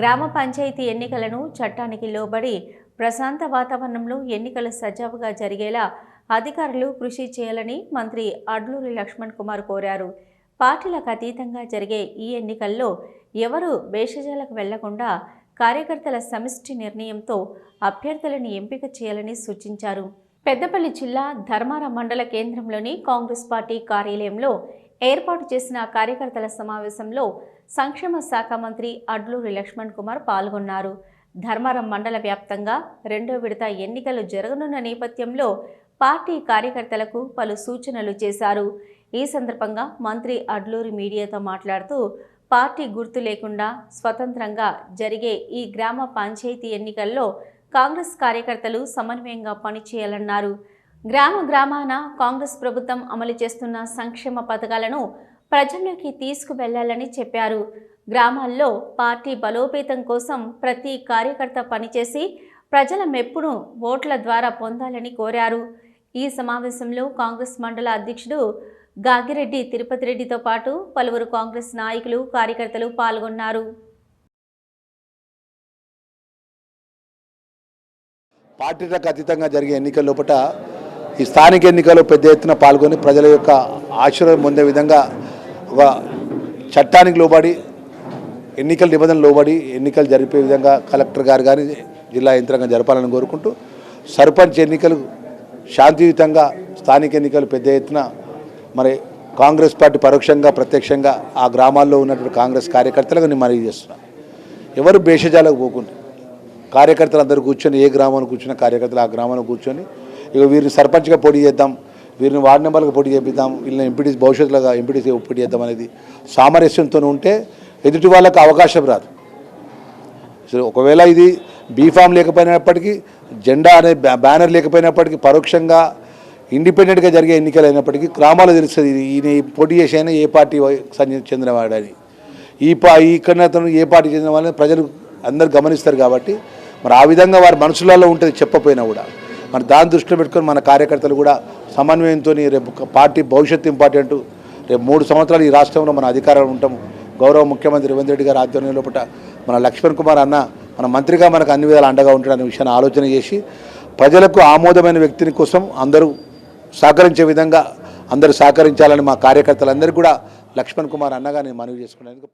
గ్రామ పంచాయతీ ఎన్నికలను చట్టానికి లోబడి ప్రశాంత వాతావరణంలో ఎన్నికలు సజావుగా జరిగేలా అధికారులు కృషి చేయాలని మంత్రి అడ్లూరి లక్ష్మణ్ కుమార్ కోరారు. పార్టీలకు అతీతంగా జరిగే ఈ ఎన్నికల్లో ఎవరు వేషజాలకు వెళ్ళకుండా కార్యకర్తల సమిష్టి నిర్ణయంతో అభ్యర్థులను ఎంపిక చేయాలని సూచించారు. పెద్దపల్లి జిల్లా ధర్మారం మండల కేంద్రంలోని కాంగ్రెస్ పార్టీ కార్యాలయంలో ఏర్పాటు చేసిన కార్యకర్తల సమావేశంలో సంక్షేమ శాఖ మంత్రి అడ్లూరి లక్ష్మణ్ కుమార్ పాల్గొన్నారు. ధర్మారం మండల వ్యాప్తంగా రెండో విడత ఎన్నికలు జరగనున్న నేపథ్యంలో పార్టీ కార్యకర్తలకు పలు సూచనలు చేశారు. ఈ సందర్భంగా మంత్రి అడ్లూరి మీడియాతో మాట్లాడుతూ పార్టీ గుర్తు లేకుండా స్వతంత్రంగా జరిగే ఈ గ్రామ పంచాయతీ ఎన్నికల్లో కాంగ్రెస్ కార్యకర్తలు సమన్వయంగా పనిచేయాలన్నారు. గ్రామ గ్రామాన కాంగ్రెస్ ప్రభుత్వం అమలు చేస్తున్న సంక్షేమ పథకాలను ప్రజల్లోకి తీసుకువెళ్ళాలని చెప్పారు. గ్రామాల్లో పార్టీ బలోపేతం కోసం ప్రతి కార్యకర్త పనిచేసి ప్రజల మెప్పును ఓట్ల ద్వారా పొందాలని కోరారు. ఈ సమావేశంలో కాంగ్రెస్ మండల అధ్యక్షుడు గాగిరెడ్డి తిరుపతి రెడ్డితో పాటు పలువురు కాంగ్రెస్ నాయకులు కార్యకర్తలు పాల్గొన్నారు. పార్టీలకు అతీతంగా జరిగే ఎన్నికల లోపల ఈ స్థానిక ఎన్నికల్లో పెద్ద ఎత్తున పాల్గొని ప్రజల యొక్క ఆశీర్వాదం పొందే విధంగా ఒక చట్టానికి లోబడి ఎన్నికల నిబంధనలు లోబడి ఎన్నికలు జరిపే విధంగా కలెక్టర్ గారు కానీ జిల్లా యంత్రాంగం జరపాలని కోరుకుంటూ సర్పంచ్ ఎన్నికలు శాంతియుతంగా స్థానిక ఎన్నికలు పెద్ద ఎత్తున మరి కాంగ్రెస్ పార్టీ పరోక్షంగా ప్రత్యక్షంగా ఆ గ్రామాల్లో ఉన్నటువంటి కాంగ్రెస్ కార్యకర్తలకు నేను మనవి చేస్తున్నాను ఎవరు భేషజాలకు పోకుండా కార్యకర్తలు అందరూ కూర్చొని ఏ గ్రామంలో కూర్చున్న కార్యకర్తలు ఆ గ్రామంలో కూర్చొని ఇక వీరిని సర్పంచ్గా పోటీ చేద్దాం వీరిని వార్డు మెంబర్గా పోటీ చేపిద్దాం వీళ్ళని ఎంపీటీ భవిష్యత్తులో ఎంపీటీసీ పోటీ చేద్దాం అనేది సామరస్యంతో ఉంటే ఎదుటి వాళ్ళకు అవకాశం రాదు. సో ఒకవేళ ఇది బీఫామ్ లేకపోయినప్పటికీ జెండా అనే బ్యా- బ్యానర్ లేకపోయినప్పటికీ పరోక్షంగా ఇండిపెండెంట్గా జరిగే ఎన్నికలు అయినప్పటికీ గ్రామాలు తెలుస్తుంది ఈయన పోటీ చేసి ఏ పార్టీ చెందినవాడని ఈ పా ఇక్కడ ఏ పార్టీ చెందిన వాళ్ళని ప్రజలు అందరు గమనిస్తారు కాబట్టి మరి ఆ విధంగా వారి మనసులలో ఉంటుంది చెప్పపోయినా కూడా. మరి దాని దృష్టిలో పెట్టుకొని మన కార్యకర్తలు కూడా సమన్వయంతో రేపు పార్టీ భవిష్యత్తు ఇంపార్టెంట్ రేపు మూడు సంవత్సరాలు ఈ రాష్ట్రంలో మన అధికారంలో ఉంటాము. గౌరవ ముఖ్యమంత్రి రేవంత్ రెడ్డి గారి ఆధ్వర్యంలో లోపల మన లక్ష్మణ్ కుమార్ అన్న మన మంత్రిగా మనకు అన్ని విధాలు అండగా ఉంటాడనే విషయాన్ని ఆలోచన చేసి ప్రజలకు ఆమోదమైన వ్యక్తిని కోసం అందరూ సహకరించే విధంగా అందరూ సహకరించాలని మా కార్యకర్తలందరికీ కూడా లక్ష్మణ్ కుమార్ అన్నగా నేను మనవి చేసుకున్నాను